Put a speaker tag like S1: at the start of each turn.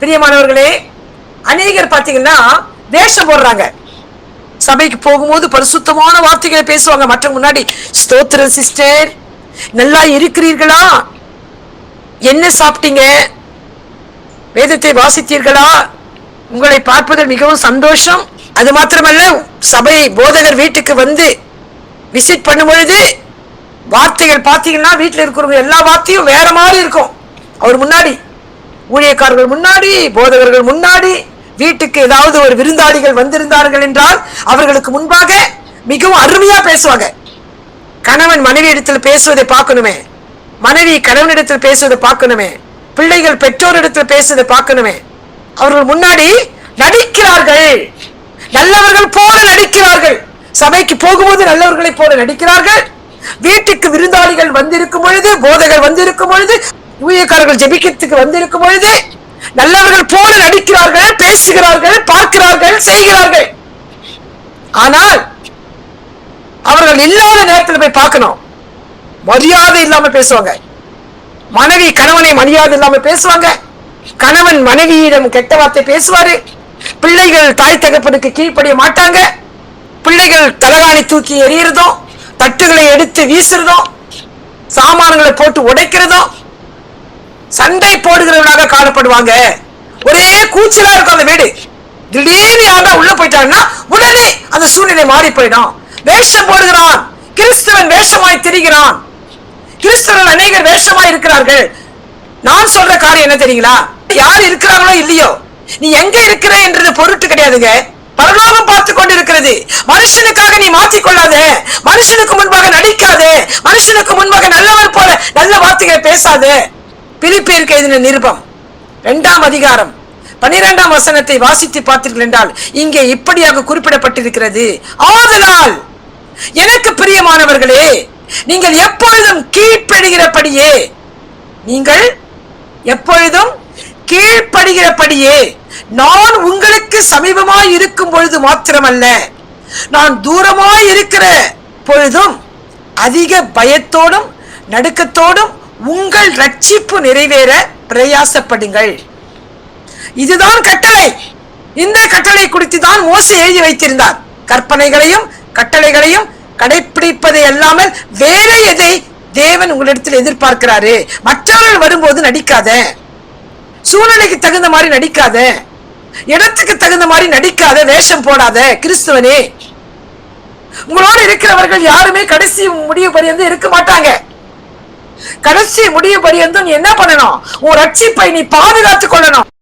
S1: பிரியமானவர்களே அநேகர் பார்த்தீங்கன்னா வேஷம் போடுறாங்க. சபைக்கு போகும்போது பரிசுத்தமான வார்த்தைகளை பேசுவாங்க. மற்ற முன்னாடி ஸ்தோத்திரம் சிஸ்டர். நல்லா இருக்கிறீர்களா? என்ன சாப்பிட்டீங்க? வேதத்தை வாசித்தீர்களா? உங்களை பார்ப்பதில் மிகவும் சந்தோஷம். அது மாத்திரமல்ல சபை போதகர் வீட்டுக்கு வந்து விசிட் பண்ணும் பொழுது வார்த்தைகள் பார்த்தீங்கன்னா வீட்டில் இருக்கிறவங்க எல்லா வார்த்தையும் வேற மாதிரி இருக்கும். அவர் முன்னாடி ஊழியக்காரர்கள் முன்னாடி போதகர்கள் முன்னாடி வீட்டுக்கு ஏதாவது ஒரு விருந்தாளிகள் வந்திருந்தார்கள் என்றால் அவர்களுக்கு முன்பாக மிகவும் அருமையா பேசுவாங்க. கணவன் மனைவி இடத்துல பேசுவதை பார்க்கணுமே. மனைவி கணவனிடத்தில் பேசுவதை பார்க்கணுமே. பிள்ளைகள் பெற்றோரிடத்தில் பேசுவதை பார்க்கணுமே. அவர்கள் முன்னாடி நடிக்கிறார்கள். நல்லவர்கள் போல நடிக்கிறார்கள். சபைக்கு போகும்போது நல்லவர்களை போல நடிக்கிறார்கள். வீட்டுக்கு விருந்தாளிகள் வந்திருக்கும் பொழுது போதகர் வந்திருக்கும் பொழுது ஊழியக்காரர்கள் ஜெபிக்கிறதுக்கு வந்திருக்கும் பொழுது நல்லவர்கள் போல நடிக்கிறார்கள் பேசுகிறார்கள் பார்க்கிறார்கள் செய்கிறார்கள். ஆனால் அவர்கள் இல்லாத நேரத்தில் போய் பார்க்கணும். மரியாதை இல்லாம பேசுவாங்க. மனைவி கணவனை மரியாதை இல்லாம பேசுவாங்க. கணவன் மனைவியிடம் கெட்ட வார்த்தை பேசுவாரு. பிள்ளைகள் தாய் தகப்பனுக்கு கீழ்ப்படிய மாட்டாங்க. பிள்ளைகள் தலகாணி தூக்கி எறியறதும் தட்டுகளை எடுத்து வீசுறதும் சாமான்களை போட்டு உடைக்கிறதும் சண்டை போடுகிறவனாக காணப்படுவாங்க. ஒரே கூச்சலா இருக்கும் அந்த வீடு. திடீர்னு யாரா உள்ள போயிட்டாங்கன்னா உடனே அந்த சூழ்நிலை மாறி போயிடும். வேஷம் போடுகிறான். கிறிஸ்தவன் வேஷமாய் திரிகிறான். கிறிஸ்தவர்கள் அநேகர் வேஷமாய் இருக்கிறார்கள். நான் சொல்ற காரியம் என்ன தெரியுங்களா? யார் இருக்கிறாங்களோ இல்லையோ நீ எங்க இருக்கிற என்றது பொருட்டு கிடையாதுங்க. பரலோகம் பார்த்து கொண்டு இருக்கிறது மனுஷனுக்காக நீ மாற்றிக் கொள்ளாத. மனுஷனுக்கு முன்பாக நடிக்காதே. மனுஷனுக்கு முன்பாக நல்லவர் போல நல்ல வார்த்தைகளை பேசாத. பிலிப்பியருக்கு எழுதின நிருபம். இரண்டாம் அதிகாரம். பனிரெண்டாம் வசனத்தை வாசித்து பார்த்தீர்கள் என்றால் இங்கே இப்படியாக குறிப்பிடப்பட்டிருக்கிறது. ஆதலால் எனக்கு பிரியமானவர்களே நீங்கள் எப்பொழுதும் கீழ்ப்படுகிறபடியே நீங்கள் எப்பொழுதும் கீழ்ப்படுகிறபடியே நான் உங்களுக்கு சமீபமாய் இருக்கும் பொழுது மாத்திரமல்ல நான் தூரமாய் இருக்கிற பொழுதும் அதிக பயத்தோடும் நடுக்கத்தோடும் உங்கள் ரட்சிப்பு நிறைவேற பிரயாசப்படுங்கள். இதுதான் கட்டளை. இந்த கட்டளை குறித்து தான் மோசே எழுதி வைத்திருந்தார். கற்பனைகளையும் கட்டளைகளையும் கடைபிடிப்பதை அல்லாமல் வேற எதை தேவன் உங்களிடத்தில் எதிர்பார்க்கிறாரு? மற்றவர்கள் வரும்போது நடிக்காத. சூழ்நிலைக்கு தகுந்த மாதிரி நடிக்காத. இடத்துக்கு தகுந்த மாதிரி நடிக்காத. வேஷம் போடாத. கிறிஸ்துவனே. உங்களோடு இருக்கிறவர்கள் யாருமே கடைசி முடிவு பரியந்து இருக்க மாட்டாங்க. கடைசி முடிவு பரியந்தம் நீ என்ன பண்ணணும்? உன் ரட்சிப்பை நீ பாதுகாத்துக் கொள்ளணும்.